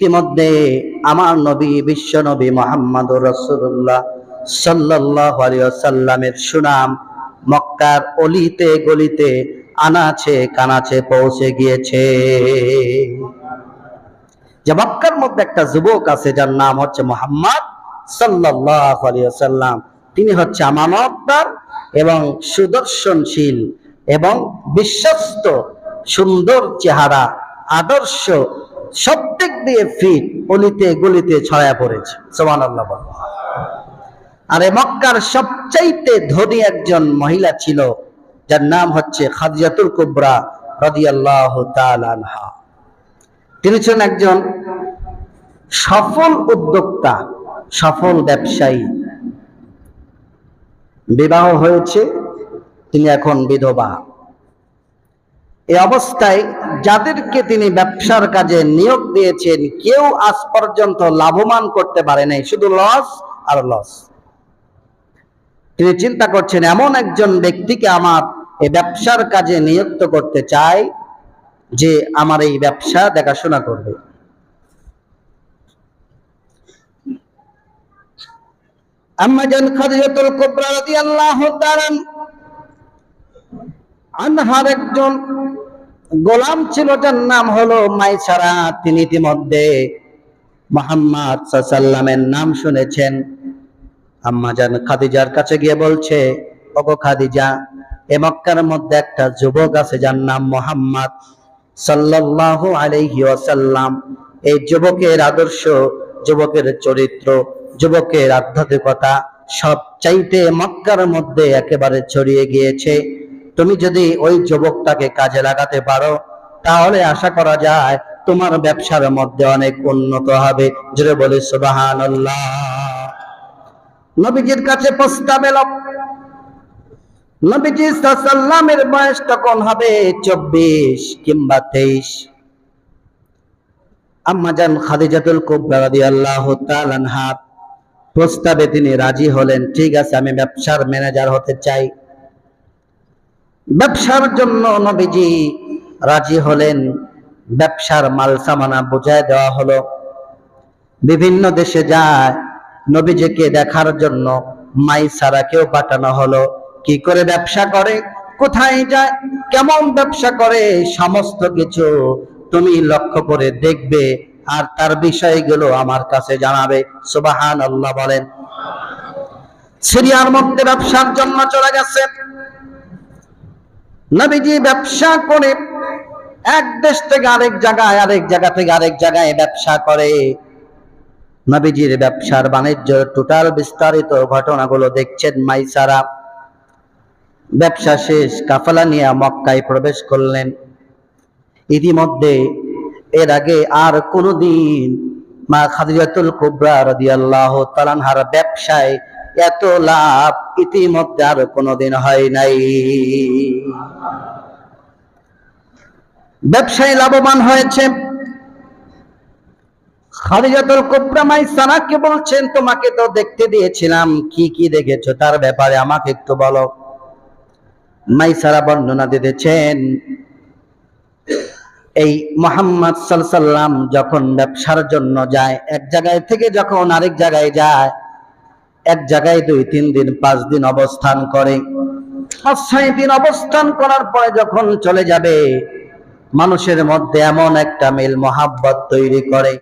ইতিমধ্যে আমার নবী, বিশ্ব নবী মোহাম্মদ রসুল্লাহ সাল্লাহ সাল্লামের সুনাম মক্কার অলিতে গলিতে আনাছে কানাছে পৌঁছে গিয়েছে। যে মক্কার মধ্যে একটা যুবক আছে, যার নাম হচ্ছে মোহাম্মদ সাল্লাহ সাল্লাম তিনি হচ্ছে আমানতদার এবং সুদর্শনশীল এবং বিশ্বস্ত, সুন্দর চেহারা, আদর্শ সব দিক দিয়ে ফিট, অলিতে গলিতে ছড়ায় পড়েছে। সোমান আল্লাহ আর মক্কার সবচাইতে ধনী একজন মহিলা ছিল, যার নাম হচ্ছে খাদিজাতুল কুবরা তিনি ছিলেন একজন সফল উদ্যোক্তা, সফল ব্যবসায়ী। বিবাহ হয়েছে, তিনি এখন বিধবা। এই অবস্থায় যাদেরকে তিনি ব্যবসার কাজে নিয়োগ দিয়েছেন, কেউ আজ পর্যন্ত লাভবান করতে পারে নাই, শুধু লস আর লস তিনি চিন্তা করছেন, এমন একজন ব্যক্তিকে আমার এই ব্যবসার কাজে নিযুক্ত করতে চাই যে আমার এই ব্যবসা দেখাশোনা করবে। আনহার একজন গোলাম ছিল, যার নাম হলো মাইসারা। তিনি ইতিমধ্যে মোহাম্মদ সাল্লামের নাম শুনেছেন। আম্মাজান খাদিজার কাছে গিয়ে বলছে, ওগো খাদিজা, এ মক্কার মধ্যে একটা যুবক আছে, যার নাম মোহাম্মদ সাল্লাল্লাহু আলাইহি ওয়াসাল্লাম। এই যুবকের আদর্শ, যুবকের চরিত্র, যুবকের আধ্যাত্মিকতা সব চাইতে মক্কার মধ্যে একেবারে ছড়িয়ে গিয়েছে। তুমি যদি ওই যুবকটাকে কাজে লাগাতে পারো, তাহলে আশা করা যায় তোমার ব্যবসার মধ্যে অনেক উন্নত হবে। জুড়ে বলি সুবাহান নবীজির কাছে প্রস্তাব এলো। নবীজি সাল্লামের বয়স তখন হবে চব্বিশ কিংবা তেইশ। আম্মাজান খাদিজাতুল কুবরা আনহা প্রস্তাবে তিনি রাজি হলেন, ঠিক আছে, আমি ব্যবসার ম্যানেজার হতে চাই। ব্যবসার জন্য নবীজি রাজি হলেন। ব্যবসার মাল সামানা বুঝায় দেওয়া হলো। বিভিন্ন দেশে যায় নবীজিকে দেখার জন্য মাই সারাকেও পাঠানো হলো। কি করে ব্যবসা করে? কোথায় যায়? কেমন ব্যবসা করে? সমস্ত কিছু তুমি লক্ষ্য করে দেখবে আর তার বিষয়গুলো আমার কাছে জানাবে। সুবাহান আল্লাহ বলেন। সিরিয়ার মধ্যে ব্যবসার জন্য চলে গেছে। নবীজি ব্যবসা করে এক দেশ থেকে আরেক জায়গায়, আরেক জায়গা থেকে আরেক জায়গায় ব্যবসা করে। নবীজির ব্যবসার বাণিজ্য টোটাল বিস্তারিত ঘটনাগুলো দেখছেন মাইসারা। ব্যবসা শেষ, কাফালা নিয়ে মক্কায় প্রবেশ করলেন। ইতিমধ্যে এর আগে আর কোনোদিন মা খাদিজাতুল কুবরা রাদিয়াল্লাহু তাআলার ব্যবসায় এত লাভ ইতিমধ্যে আর কোনোদিন হয় নাই। ব্যবসায়ী লাভবান হয়েছে। খাদিজাতুল কুবরা মাইসারাকে বলছেন, তোমাকে তো দেখতে দিয়েছিলাম, কি কি দেখেছ? তার ব্যাপারে আমাকে একটু বলো। মাইসারা বর্ণনা দিতেছেন। এই মোহাম্মদ সাল্লাম যখন ব্যবসার জন্য যায়, এক জায়গায় থেকে যখন আরেক জায়গায় যায়, এক জায়গায় দুই, তিন দিন, পাঁচ দিন অবস্থান করে। পাঁচ দিন অবস্থান করার পরে যখন চলে যাবে, মানুষের মধ্যে এমন একটা মিল মহাব্বত তৈরি করে।